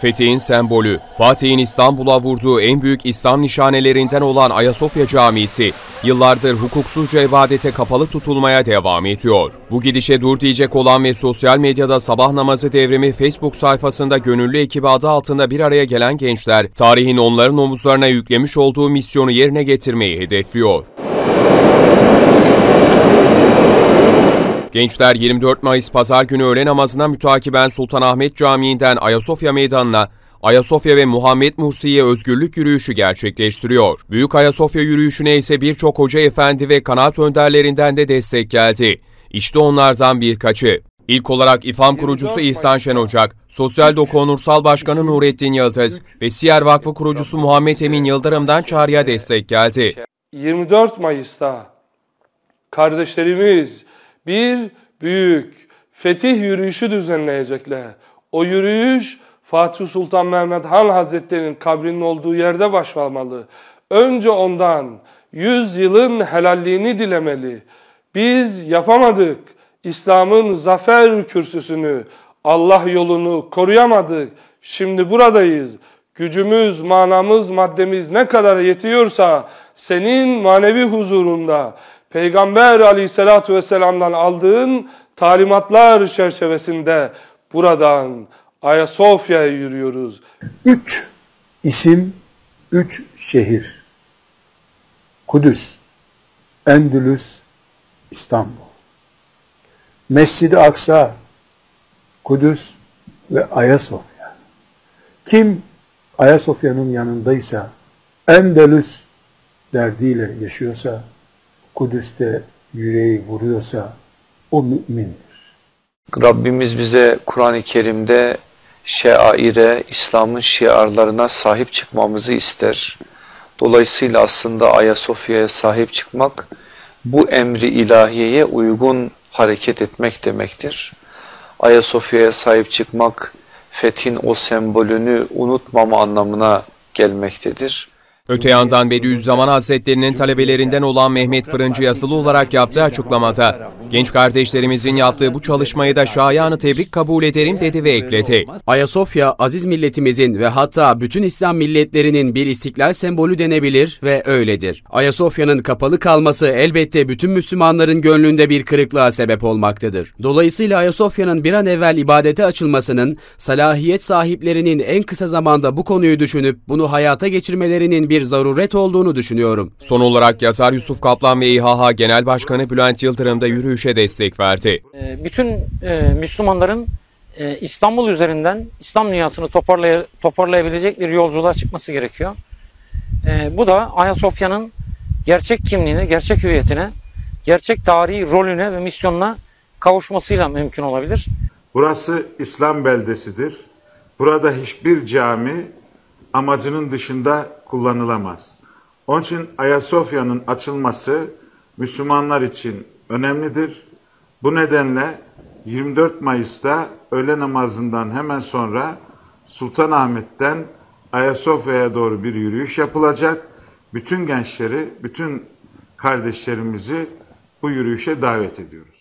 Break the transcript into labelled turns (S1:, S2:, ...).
S1: Fetih'in sembolü, Fatih'in İstanbul'a vurduğu en büyük İslam nişanelerinden olan Ayasofya Camisi, yıllardır hukuksuzca ibadete kapalı tutulmaya devam ediyor. Bu gidişe dur diyecek olan ve sosyal medyada sabah namazı devrimi Facebook sayfasında gönüllü ekibi adı altında bir araya gelen gençler, tarihin onların omuzlarına yüklemiş olduğu misyonu yerine getirmeyi hedefliyor. Gençler 24 Mayıs Pazar günü öğle namazına mütakiben Sultanahmet Camii'nden Ayasofya Meydanı'na Ayasofya ve Muhammed Mursi'ye özgürlük yürüyüşü gerçekleştiriyor. Büyük Ayasofya yürüyüşüne ise birçok hoca efendi ve kanaat önderlerinden de destek geldi. İşte onlardan birkaçı. İlk olarak İFAM kurucusu İhsan Şen Ocak, Sosyal Doku Onursal Başkanı Nurettin Yıldız ve Siyer Vakfı kurucusu Muhammed Emin Yıldırım'dan çağrıya destek geldi.
S2: 24 Mayıs'ta kardeşlerimiz bir büyük fetih yürüyüşü düzenleyecekler. O yürüyüş Fatih Sultan Mehmet Han Hazretleri'nin kabrinin olduğu yerde başlamalı. Önce ondan 100 yılın helalliğini dilemeli. Biz yapamadık. İslam'ın zafer kürsüsünü, Allah yolunu koruyamadık. Şimdi buradayız. Gücümüz, manamız, maddemiz ne kadar yetiyorsa senin manevi huzurunda Peygamber aleyhissalatu vesselam'dan aldığın talimatlar çerçevesinde buradan Ayasofya'ya yürüyoruz.
S3: Üç isim, üç şehir. Kudüs, Endülüs, İstanbul. Mescid-i Aksa, Kudüs ve Ayasofya. Kim Ayasofya'nın yanındaysa, Endülüs derdiyle yaşıyorsa, Kudüs'te yüreği vuruyorsa o mümindir.
S4: Rabbimiz bize Kur'an-ı Kerim'de şeaire, İslam'ın şiarlarına sahip çıkmamızı ister. Dolayısıyla aslında Ayasofya'ya sahip çıkmak bu emri ilahiyeye uygun hareket etmek demektir. Ayasofya'ya sahip çıkmak fethin o sembolünü unutmama anlamına gelmektedir.
S1: Öte yandan Bediüzzaman Hazretleri'nin talebelerinden olan Mehmet Fırıncı yazılı olarak yaptığı açıklamada, genç kardeşlerimizin yaptığı bu çalışmayı da şayanı tebrik kabul ederim dedi ve ekledi.
S5: Ayasofya, aziz milletimizin ve hatta bütün İslam milletlerinin bir istiklal sembolü denebilir ve öyledir. Ayasofya'nın kapalı kalması elbette bütün Müslümanların gönlünde bir kırıklığa sebep olmaktadır. Dolayısıyla Ayasofya'nın bir an evvel ibadete açılmasının, salahiyet sahiplerinin en kısa zamanda bu konuyu düşünüp bunu hayata geçirmelerinin bir zaruret olduğunu düşünüyorum.
S1: Son olarak yazar Yusuf Kaplan ve İHH Genel Başkanı Bülent Yıldırım da yürüyüşe destek verdi.
S6: Ee, bütün e, Müslümanların e, İstanbul üzerinden İslam dünyasını toparlay toparlayabilecek bir yolculuğa çıkması gerekiyor. E, bu da Ayasofya'nın gerçek kimliğine, gerçek hüviyetine, gerçek tarihi rolüne ve misyonuna kavuşmasıyla mümkün olabilir.
S7: Burası İslam beldesidir. Burada hiçbir cami amacının dışında kullanılamaz. Onun için Ayasofya'nın açılması Müslümanlar için önemlidir. Bu nedenle 24 Mayıs'ta öğle namazından hemen sonra Sultanahmet'ten Ayasofya'ya doğru bir yürüyüş yapılacak. Bütün gençleri, bütün kardeşlerimizi bu yürüyüşe davet ediyoruz.